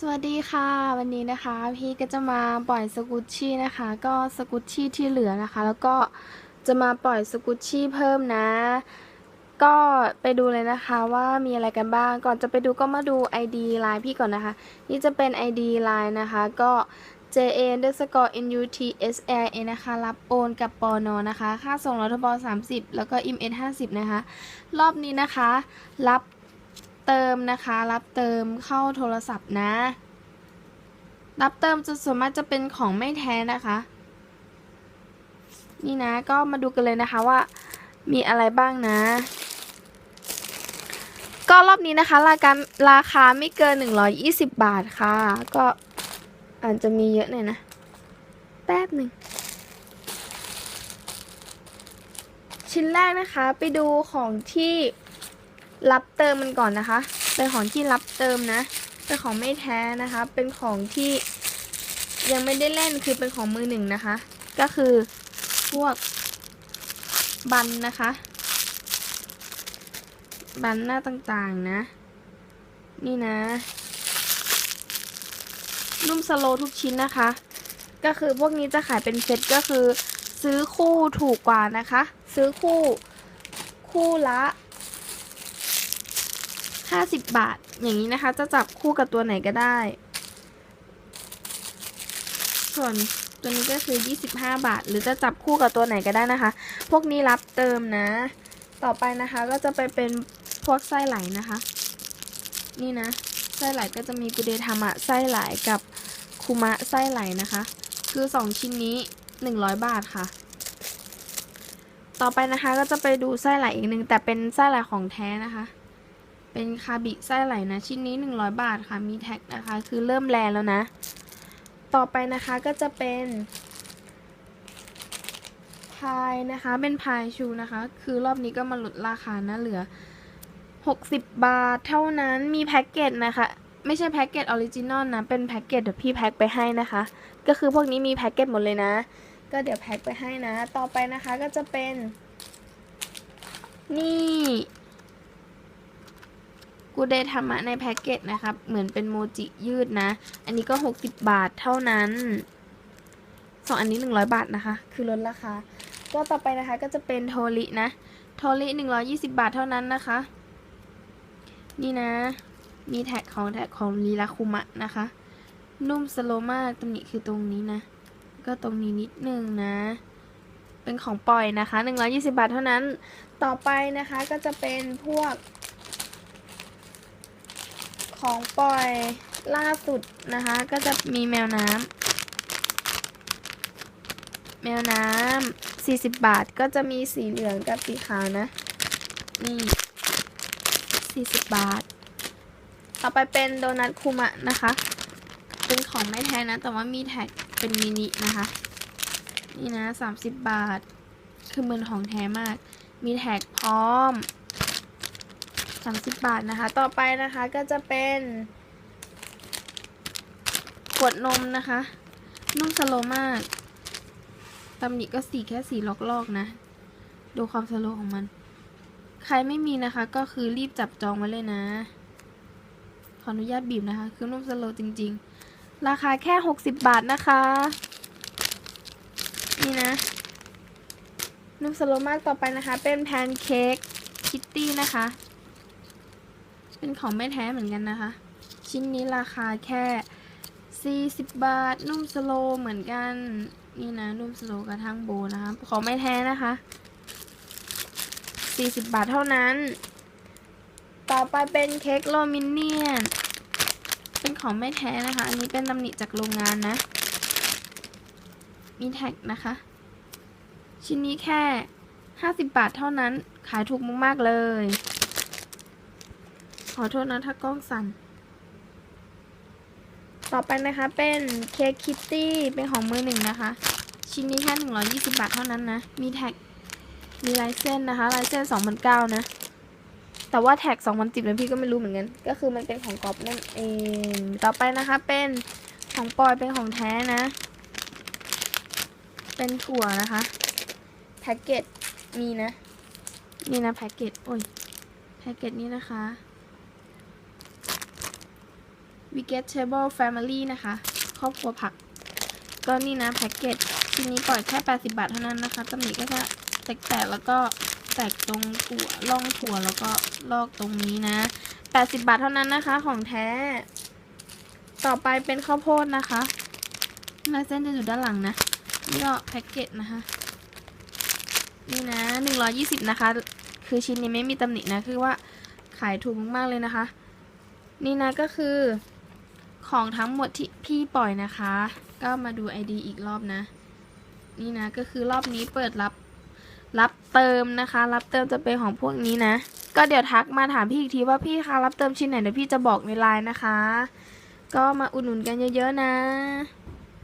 สวัสดีค่ะวันนี้นะคะ พี่ก็จะมาปล่อยสกุชชี่นะคะ ก็สกุชชี่ที่เหลือนะคะ แล้วก็จะมาปล่อยสกุชชี่เพิ่มนะ ก็ไปดูเลยนะคะว่ามีอะไรกันบ้างก่อนจะไปดูก็มาดู ID ไลน์พี่ก่อนนะคะ นี่จะเป็น ID ไลน์นะคะก็ JA underscore NUTSLA นะคะ รับโอนกับปอนอนะคะ ค่าส่งรัฐบาล30 แล้วก็ IMS 50 นะคะ รอบนี้นะคะ รับ เติมนะคะ รับเติมเข้าโทรศัพท์นะ รับเติมจะส่วนมากจะเป็นของไม่แท้นะคะ นี่นะก็มาดูกันเลยนะคะว่า มีอะไรบ้างนะ ก็รอบนี้นะคะ ราคาราคาไม่เกิน 120 บาทค่ะ ก็อาจจะมีเยอะหน่อยนะ แป๊บหนึ่งชิ้นแรกนะคะไปดูของที่ รับเติมมันก่อนนะคะ เป็นของที่รับเติมนะ เป็นของไม่แท้นะคะ เป็นของที่ยังไม่ได้เล่นคือเป็นของมือหนึ่งนะคะ ก็คือพวกบันนะคะ บันหน้าต่างๆนะ นี่นะนุ่มสโลทุกชิ้นนะคะ ก็คือพวกนี้จะขายเป็นเซตก็คือ ซื้อคู่ถูกกว่านะคะ ซื้อคู่คู่ละ 50 บาท อย่างนี้นะคะ จะจับคู่กับตัวไหนก็ได้ ส่วนตัวนี้ก็คือ 25 บาท หรือจะจับคู่กับตัวไหนก็ได้นะคะ พวกนี้รับเติมนะ ต่อไปนะคะก็จะไปเป็นพวกไส้ไหลนะคะ นี่นะ ไส้ไหลก็จะมีกุเดธรรมะไส้ไหลกับคุมะไส้ไหลนะคะ คือ 2 ชิ้นนี้ 100 บาทค่ะ ต่อไปนะคะก็จะไปดูไส้ไหลอีกหนึ่งแต่เป็นไส้ไหลของแท้นะคะ เป็นคาบิไส้ไหลนะชิ้นนี้ 100 บาทค่ะมีแท็กนะคะ คือเริ่มแลแล้วนะ ต่อไปนะคะก็จะเป็นพายนะคะเป็นพายชูนะคะ คือรอบนี้ก็มาลดราคานะเหลือ 60 บาทเท่านั้นมีแพ็กเกจนะคะ ไม่ใช่แพ็กเกจออริจินอลนะ เป็นแพ็กเกจเดี๋ยวพี่แพ็กไปให้นะคะ ก็คือพวกนี้มีแพ็กเกจหมดเลยนะ ก็เดี๋ยวแพ็กไปให้นะ ต่อไปนะคะก็จะเป็น นี่ กูเดทำะในแพ็กเกจนะครับ เหมือนเป็นโมจิยืดนะ อันนี้ก็ 60 บาทเท่านั้นสองอันนี้ 100 บาทนะคะ คือลดราคา ก็ต่อไปนะคะก็จะเป็นโทรินะ โทริ120 บาทเท่านั้นนะคะ นี่นะ มีแท็กของแท็กของลีลาคุมะนะคะ นุ่มสโลมากตรงนี้คือตรงนี้นะ ก็ตรงนี้นิดนึงนะ เป็นของปล่อยนะคะ 120 บาทเท่านั้น ต่อไปนะคะก็จะเป็นพวก ของปล่อยล่าสุดนะคะ ก็จะมีแมวน้ำแมวน้ำ40 บาทก็จะมีสีเหลืองกับสีขาวนะ นี่40 บาท ต่อไปเป็นโดนัทคุมะนะคะ เป็นของไม่แท้นะ แต่ว่ามีแท็กเป็นมินินะคะ นี่นะ 30 บาท คือเหมือนของแท้มาก มีแท็กพร้อม 30 บาทนะคะ ต่อไปนะคะก็จะเป็นขวดนมนะคะนุ่มสโลมากตำหนิก็สีแค่สีลอกๆนะ ดูความสโลของมัน ใครไม่มีนะคะ ก็คือรีบจับจองไว้เลยนะ ขออนุญาตบีบนะคะ คือนุ่มสโลจริง ๆ ราคาแค่ 60 บาทนะคะ นี่นะนุ่มสโลมากต่อไปนะคะ เป็นแพนเค้กคิตตี้นะคะ เป็นของไม่แท้เหมือนกันนะคะ ชิ้นนี้ราคาแค่ 40 บาท นุ่มสโลเหมือนกัน นี่นะ นุ่มสโลกระทั่งโบนะคะ ของไม่แท้นะคะ 40 บาทเท่านั้น ต่อไปเป็นเค้กโลมินเนียน เป็นของไม่แท้นะคะ อันนี้เป็นตำหนิจากโรงงานนะ มีแท็กนะคะ ชิ้นนี้แค่ 50 บาทเท่านั้น ขายถูกมากๆเลย ขอโทษนะถ้ากล้องสั่น ต่อไปนะคะเป็นเค้กคิตตี้เป็นของมือหนึ่งนะคะ ชิ้นนี้แค่ 120 บาทเท่านั้นนะ มีแท็ก มีลายเส้นนะคะลายเส้น2,009นะ แต่ว่าแท็ก2,010เลยพี่ก็ไม่รู้เหมือนกัน ก็คือมันเป็นของกรอบนั่นเอง ต่อไปนะคะเป็นของปอยเป็นของแท้นะ เป็นถั่วนะคะแพ็กเกจมีนะ นี่นะแพ็กเกจโอ้ยแพ็กเกจนี้นะคะ vegetable family นะคะ ครอบครัวผัก ก็นี่นะแพ็กเกจชิ้นนี้ปล่อยแค่ 80 บาทเท่านั้นนะคะตำหนิก็จะแตกๆแล้วก็แตกตรงถั่วล่องถั่วแล้วก็ลอกตรงนี้นะ 80 บาทเท่านั้นนะคะ ของแท้ ต่อไปเป็นข้าวโพดนะคะลายเส้นจะอยู่ด้านหลังนะ นี่ก็แพ็กเกจนะคะ นี่นะ 120 นะคะ คือชิ้นนี้ไม่มีตำหนินะ คือว่าขายถูกมากๆเลยนะคะ นี่นะก็คือ ของทั้งหมดที่พี่ปล่อยนะคะ ก็มาดู ID อีกรอบนะ นี่นะก็คือรอบนี้เปิดรับรับเติมนะคะ รับเติมจะเป็นของพวกนี้นะ ก็เดี๋ยวทักมาถามพี่อีกทีว่าพี่คะรับเติมชิ้นไหนเดี๋ยวพี่จะบอกในไลน์นะคะ ก็มาอุดหนุนกันเยอะๆนะ